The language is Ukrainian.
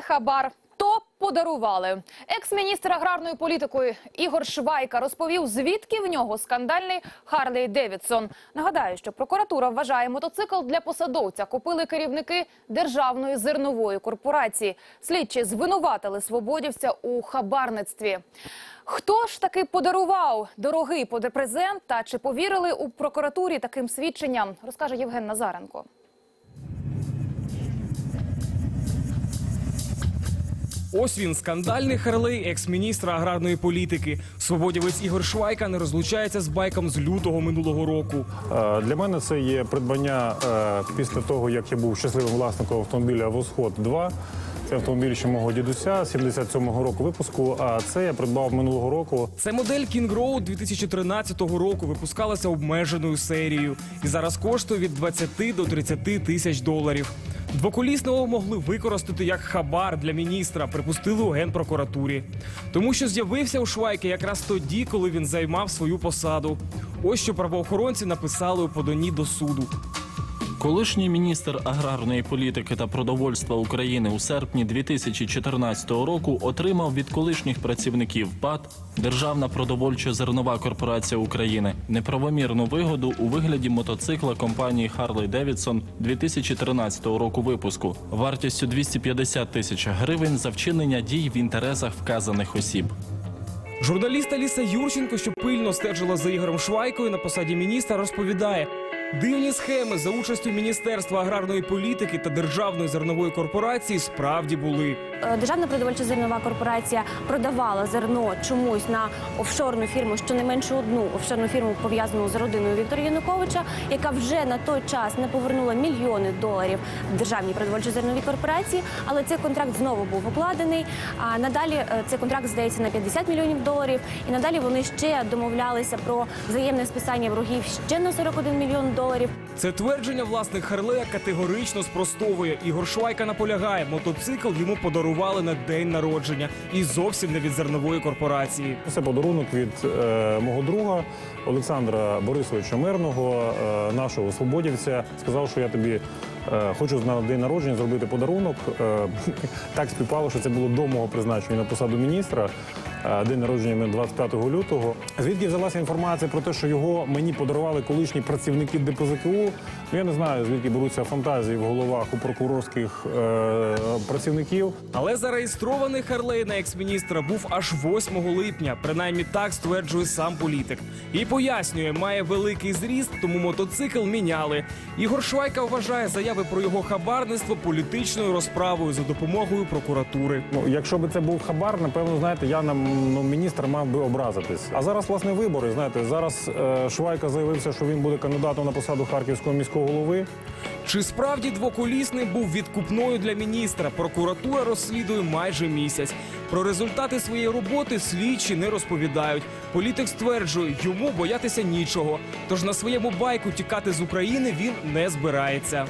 Хабар. То подарували. Екс-міністр аграрної політики Ігор Швайка розповів, звідки в нього скандальний Харлей Девідсон. Нагадаю, що прокуратура вважає мотоцикл для посадовця. Купили керівники державної зернової корпорації. Слідчі звинуватили свободівця у хабарництві. Хто ж таки подарував дорогий презент та чи повірили у прокуратурі таким свідченням? Розкаже Євген Назаренко. Ось він скандальний Харлей, екс-міністра аграрної політики. Свободівець Ігор Швайка не розлучається з байком з лютого минулого року. Е, Для мене це є придбання е, після того, як я був щасливим власником автомобіля Восход 2 Це автомобіль ще мого дідуся 77-го року випуску. А це я придбав минулого року. Це модель King Road 2013 року випускалася обмеженою серією і зараз коштує від 20 до 30 тисяч доларів. Двоколісного могли використати як хабар для міністра, припустили у генпрокуратурі. Тому що з'явився у Швайки якраз тоді, коли він займав свою посаду. Ось що правоохоронці написали у поданні до суду. Колишній міністр аграрної політики та продовольства України у серпні 2014 року отримав від колишніх працівників ПАД Державна продовольча зернова корпорація України неправомірну вигоду у вигляді мотоцикла компанії Harley Davidson 2013 року випуску вартістю 250 тисяч гривень за вчинення дій в інтересах вказаних осіб. Журналіст Аліса Юрченко, що пильно стежила за Ігорем Швайкою на посаді міністра, розповідає. Дивні схеми за участю Міністерства аграрної політики та Державної зернової корпорації справді були. Е, Державна продовольча зернова корпорація продавала зерно чомусь на офшорну фірму, щонайменше одну офшорну фірму пов'язану з родиною Віктора Януковича, яка вже на той час не повернула мільйони доларів державній продовольчо зерновій корпорації. Але цей контракт знову був укладений. А надалі е, цей контракт здається на 50 мільйонів доларів. І надалі вони ще домовлялися про взаємне списання боргів ще на 41 мільйон доларів. Це твердження власник Харлея категорично спростовує. Ігор Швайка наполягає, мотоцикл йому подарували на день народження і зовсім не від зернової корпорації. Це подарунок від е, мого друга Олександра Борисовича Мирного, е, нашого свободівця. Сказав, що я тобі е, хочу на день народження зробити подарунок. Е, так співпало, що це було до мого призначення на посаду міністра. Е, День народження мене 25 лютого. Звідки взялася інформація про те, що його мені подарували колишні працівники ДПЗКУ? Ну, я не знаю, звідки беруться фантазії в головах у прокурорських е, працівників. Але зареєстрований Харлей на екс-міністра був аж 8 липня. Принаймні так стверджує сам політик. І пояснює, має великий зріст, тому мотоцикл міняли. Ігор Швайка вважає заяви про його хабарництво політичною розправою за допомогою прокуратури. Ну, якщо б це був хабар, напевно, знаєте, я на ну, міністр мав би образитись. А зараз власне вибори. Знаєте, зараз е, Швайка заявився, що він буде кандидатом на посаду харківського міського голови. Чи справді двоколісний був відкупною для міністра? Прокуратура розслідує майже місяць. Про результати своєї роботи слідчі не розповідають. Політик стверджує, йому боятися нічого. Тож на своєму байку тікати з України він не збирається.